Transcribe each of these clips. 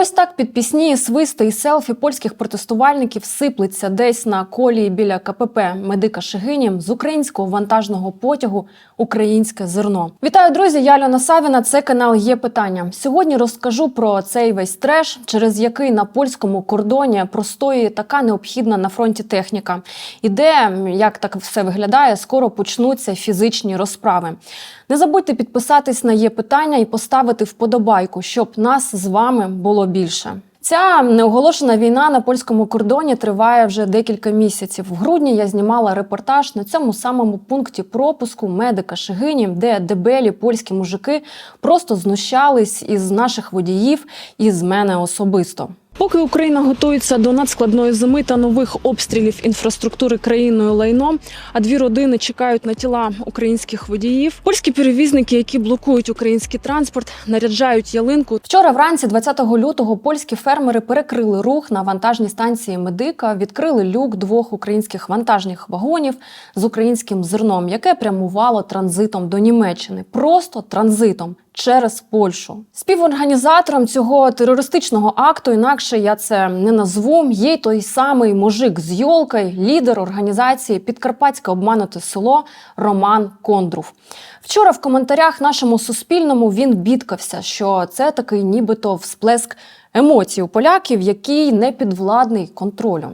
Ось так під пісні, свисти і селфі польських протестувальників сиплеться десь на колії біля КПП медика Шигині з українського вантажного потягу Українське зерно. Вітаю, друзі! Я Альона Савіна. Це канал є питання. Сьогодні розкажу про цей весь треш, через який на польському кордоні простоює така необхідна на фронті техніка, і де як так все виглядає, скоро почнуться фізичні розправи. Не забудьте підписатись на є питання і поставити вподобайку, щоб нас з вами було більше. Ця неоголошена війна на польському кордоні триває вже декілька місяців. В грудні я знімала репортаж на цьому самому пункті пропуску медика Шигині, де дебелі польські мужики просто знущались із наших водіїв і з мене особисто. Поки Україна готується до надскладної зими та нових обстрілів інфраструктури країною лайном, а дві родини чекають на тіла українських водіїв. Польські перевізники, які блокують український транспорт, наряджають ялинку. Вчора вранці, 20 лютого, польські фермери перекрили рух на вантажній станції медика, відкрили люк двох українських вантажних вагонів з українським зерном, яке прямувало транзитом до Німеччини. Просто транзитом через Польщу. Співорганізатором цього терористичного акту, інакше я це не назву. Є той самий мужик з Йолкою, лідер організації Підкарпатське обмануте село Роман Кондрув. Вчора в коментарях нашому суспільному він бідкався, що це такий нібито всплеск емоцій у поляків, який не підвладний контролю.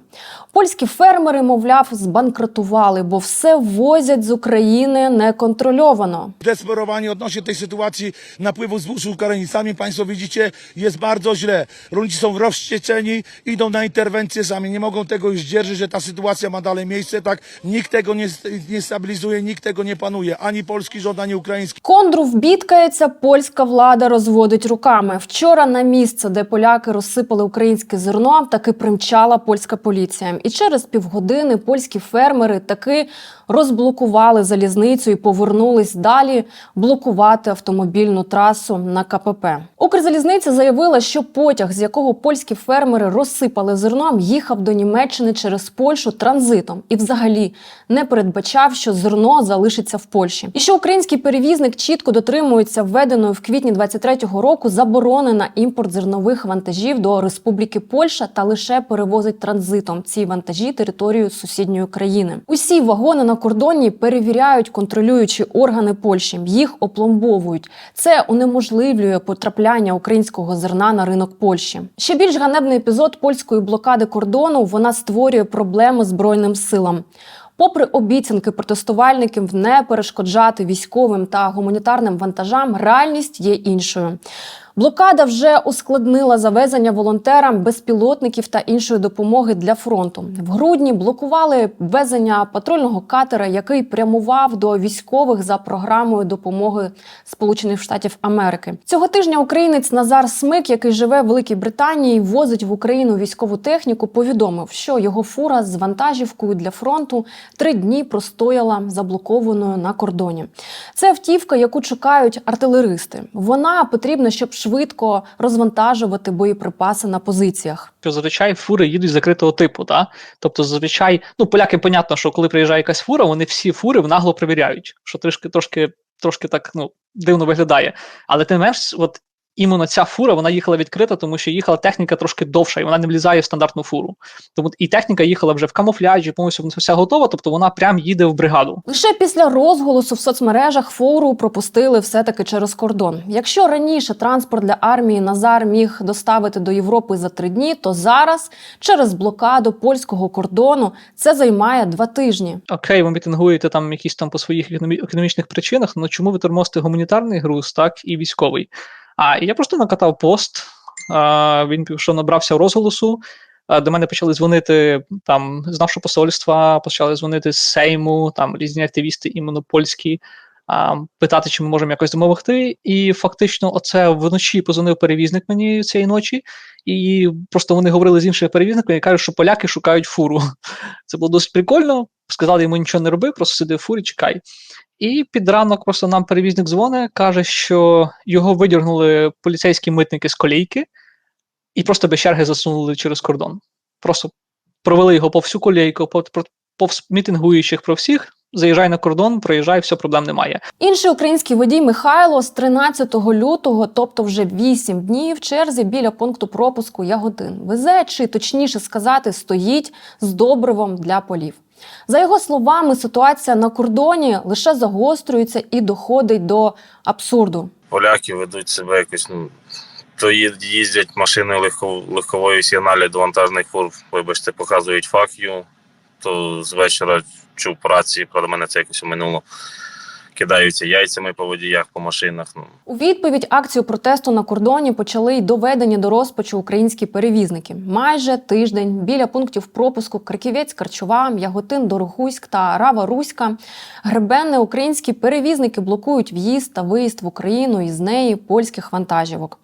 Польські фермери, мовляв, збанкрутували, бо все ввозять з України неконтрольовано. Desperowani odnośnie tej sytuacji napływu zbóż granicami, Państwo widzicie, jest bardzo źle. Rolnicy są rozwścieczeni, idą na interwencję sami, nie mogą tego już zdzierżyć, że ta sytuacja ma dalej miejsce, tak? Nikt tego nie, nie stabilizuje, nikt tego nie panuje, ani polski rząd, ani ukraiński. Кондрув бідкається, польська влада розводить руками. Вчора на місце, де поляки розсипали українське зерно, таки примчала польська поліція. І через півгодини польські фермери таки розблокували залізницю і повернулись далі блокувати автомобільну трасу на КПП. Укрзалізниця заявила, що потяг, з якого польські фермери розсипали зерном, їхав до Німеччини через Польщу транзитом і взагалі не передбачав, що зерно залишиться в Польщі. І що український перевізник чітко дотримується введеної в квітні 23-го року заборони на імпорт зернових вантажів до Республіки Польща та лише перевозить транзитом ці вантажі територію сусідньої країни. Усі вагони на кордоні перевіряють контролюючі органи Польщі. Їх опломбовують. Це унеможливлює потрапляння українського зерна на ринок Польщі. Ще більш ганебний епізод польської блокади кордону вона створює проблеми збройним силам. Попри обіцянки протестувальників не перешкоджати військовим та гуманітарним вантажам, реальність є іншою. Блокада вже ускладнила завезення волонтерам безпілотників та іншої допомоги для фронту. В грудні блокували ввезення патрульного катера, який прямував до військових за програмою допомоги Сполучених Штатів Америки. Цього тижня українець Назар Смик, який живе в Великій Британії, возить в Україну військову техніку, повідомив, що його фура з вантажівкою для фронту три дні простояла заблокованою на кордоні. Це автівка, яку чекають артилеристи. Вона потрібна, щоб швидко розвантажувати боєприпаси на позиціях. що зазвичай фури їдуть закритого типу. Да? Тобто, зазвичай, ну, поляки, понятно, що коли приїжджає якась фура, вони всі фури нагло перевіряють, що трошки, трошки, трошки так ну, дивно виглядає. Але тим не менш, от іменно ця фура вона їхала відкрита, тому що їхала техніка трошки довша, і вона не влізає в стандартну фуру. Тому і техніка їхала вже в камуфляжі, повністю вся готова, тобто вона прям їде в бригаду. Лише після розголосу в соцмережах фору пропустили все-таки через кордон. Якщо раніше транспорт для армії Назар міг доставити до Європи за три дні, то зараз через блокаду польського кордону це займає два тижні. Окей, ви мітингуєте там якісь там по своїх економі- економічних причинах, але чому ви тормозите гуманітарний груз, так і військовий? А я просто накатав пост. А, він пішов, набрався розголосу. До мене почали дзвонити там з нашого посольства, почали дзвонити з Сейму, там різні активісти іменно польські, питати, чи ми можемо якось домогти. І фактично, оце вночі позвонив перевізник мені цієї ночі, і просто вони говорили з іншими перевізниками і кажуть, що поляки шукають фуру. Це було досить прикольно. Сказали йому нічого не роби, просто сиди в фурі, чекай. І під ранок просто нам перевізник дзвонить, каже, що його видіргнули поліцейські митники з колійки і просто без черги засунули через кордон. Просто провели його по всю колійку, по, по, повз мітингуючих про всіх, заїжджай на кордон, проїжджай, все проблем немає. Інший український водій Михайло з 13 лютого, тобто вже 8 днів, в черзі біля пункту пропуску Ягодин. Везе, чи точніше сказати, стоїть з добривом для полів. За його словами, ситуація на кордоні лише загострюється і доходить до абсурду. поляки ведуть себе якось, ну, то їздять машини легко, легкової сигналі до вантажних фур, вибачте, показують фак'ю, то з вечора чув праці про мене це якось минуло. Кидаються яйцями по водіях, по машинах. Ну, У відповідь акцію протесту на кордоні почали й доведені до розпачу українські перевізники. Майже тиждень біля пунктів пропуску Краківець, Карчова, Яготин, Дорогуськ та Рава Руська гребенне українські перевізники блокують в'їзд та виїзд в Україну із неї польських вантажівок.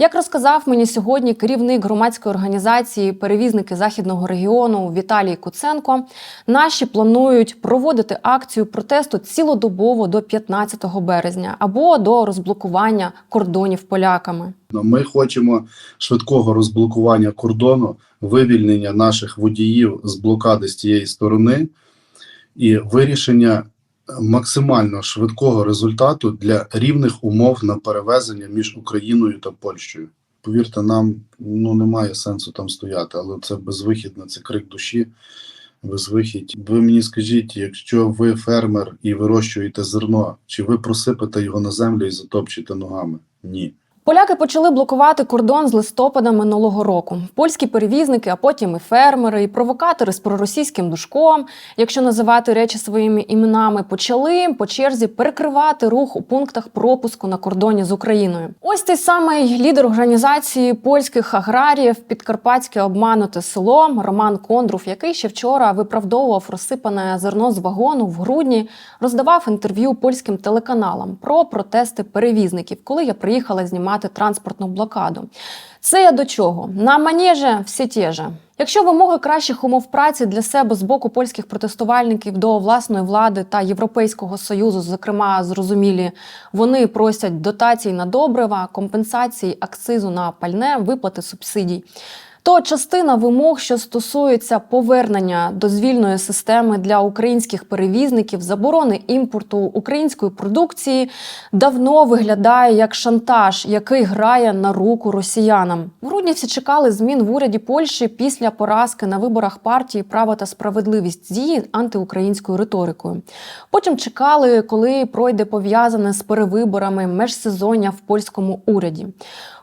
Як розказав мені сьогодні керівник громадської організації Перевізники західного регіону Віталій Куценко, наші планують проводити акцію протесту цілодобово до 15 березня або до розблокування кордонів поляками. Ну, Ми хочемо швидкого розблокування кордону, вивільнення наших водіїв з блокади з тієї сторони і вирішення максимально швидкого результату для рівних умов на перевезення між Україною та Польщею. Повірте, нам ну немає сенсу там стояти, але це безвихідно, це крик душі. Безвихідь. Ви мені скажіть, якщо ви фермер і вирощуєте зерно, чи ви просипете його на землю і затопчете ногами? Ні. Поляки почали блокувати кордон з листопада минулого року. Польські перевізники, а потім і фермери, і провокатори з проросійським душком, якщо називати речі своїми іменами, почали по черзі перекривати рух у пунктах пропуску на кордоні з Україною. Ось той самий лідер організації польських аграріїв Підкарпатське обмануте село Роман Кондрув, який ще вчора виправдовував розсипане зерно з вагону в грудні, роздавав інтерв'ю польським телеканалам про протести перевізників, коли я приїхала знімати транспортну блокаду. Це я до чого? На манеже всі ті же. Якщо вимоги кращих умов праці для себе з боку польських протестувальників до власної влади та Європейського союзу, зокрема, зрозумілі, вони просять дотацій на добрива, компенсації акцизу на пальне, виплати субсидій. То частина вимог, що стосується повернення дозвільної системи для українських перевізників, заборони імпорту української продукції, давно виглядає як шантаж, який грає на руку росіянам. В грудні всі чекали змін в уряді Польщі після поразки на виборах партії Право та справедливість з її антиукраїнською риторикою. Потім чекали, коли пройде пов'язане з перевиборами межсезоння в польському уряді.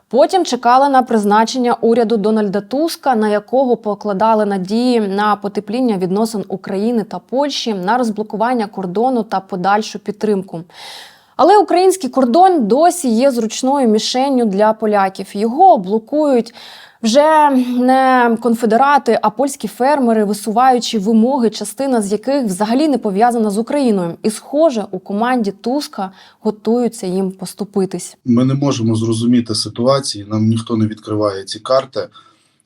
Потім чекали на призначення уряду Дональда Туска, на якого покладали надії на потепління відносин України та Польщі, на розблокування кордону та подальшу підтримку. Але український кордон досі є зручною мішенню для поляків. Його блокують вже не конфедерати, а польські фермери, висуваючи вимоги, частина з яких взагалі не пов'язана з Україною. І, схоже, у команді Туска готуються їм поступитись. Ми не можемо зрозуміти ситуації, нам ніхто не відкриває ці карти.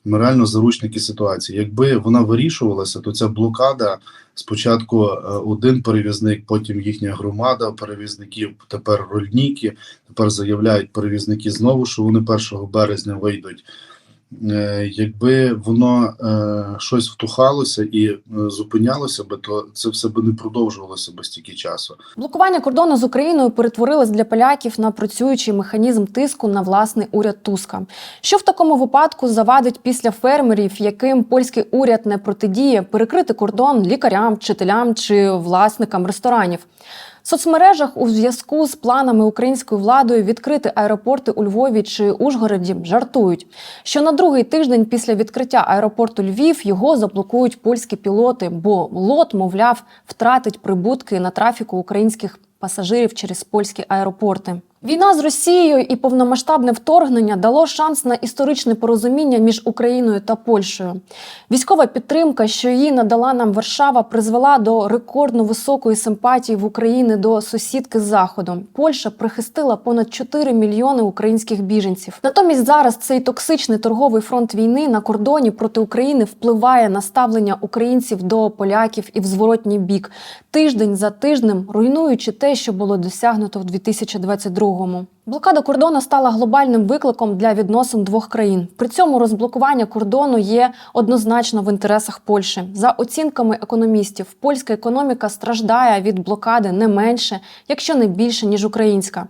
Ми реально заручники ситуації. Якби вона вирішувалася, то ця блокада спочатку е, один перевізник, потім їхня громада перевізників, тепер рольніки, тепер заявляють перевізники знову, що вони 1 березня вийдуть. Е, Якби воно е, щось втухалося і е, зупинялося би, то це все би не продовжувалося би стільки часу. Блокування кордону з Україною перетворилось для поляків на працюючий механізм тиску на власний уряд Туска. Що в такому випадку завадить після фермерів, яким польський уряд не протидіє, перекрити кордон лікарям, вчителям чи власникам ресторанів? Соцмережах у зв'язку з планами українською владою відкрити аеропорти у Львові чи Ужгороді жартують, що на другий тиждень після відкриття аеропорту Львів його заблокують польські пілоти, бо лот, мовляв, втратить прибутки на трафіку українських пасажирів через польські аеропорти. Війна з Росією і повномасштабне вторгнення дало шанс на історичне порозуміння між Україною та Польщею. Військова підтримка, що її надала нам Варшава, призвела до рекордно високої симпатії в Україні до сусідки з заходу. Польща прихистила понад 4 мільйони українських біженців. Натомість зараз цей токсичний торговий фронт війни на кордоні проти України впливає на ставлення українців до поляків і в зворотній бік, тиждень за тижнем руйнуючи те, що було досягнуто в 2022 другому. Блокада кордону стала глобальним викликом для відносин двох країн. При цьому розблокування кордону є однозначно в інтересах Польщі. За оцінками економістів, польська економіка страждає від блокади не менше, якщо не більше ніж українська.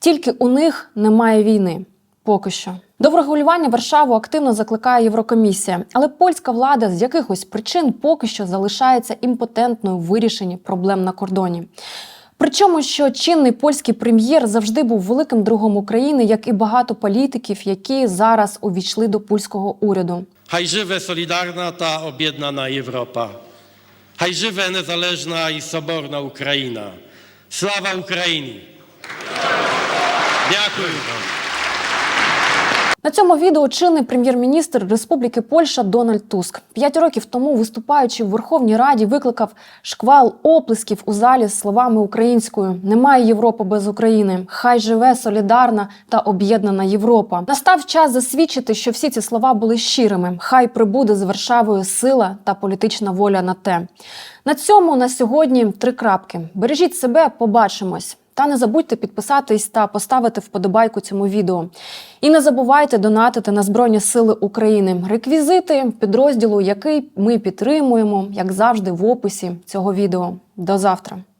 Тільки у них немає війни. Поки що до врегулювання Варшаву активно закликає Єврокомісія, але польська влада з якихось причин поки що залишається імпотентною в вирішенні проблем на кордоні. Причому, що чинний польський прем'єр завжди був великим другом України, як і багато політиків, які зараз увійшли до польського уряду. Хай живе солідарна та об'єднана Європа. Хай живе незалежна і соборна Україна. Слава Україні! Дякую. На цьому відео чинний прем'єр-міністр Республіки Польща Дональд Туск п'ять років тому, виступаючи в Верховній Раді, викликав шквал оплесків у залі з словами українською: Немає Європи без України. Хай живе солідарна та об'єднана Європа. Настав час засвідчити, що всі ці слова були щирими. Хай прибуде з Варшавою сила та політична воля на те. На цьому на сьогодні три крапки. Бережіть себе, побачимось. Та не забудьте підписатись та поставити вподобайку цьому відео. І не забувайте донатити на Збройні Сили України. Реквізити підрозділу, який ми підтримуємо, як завжди, в описі цього відео. До завтра.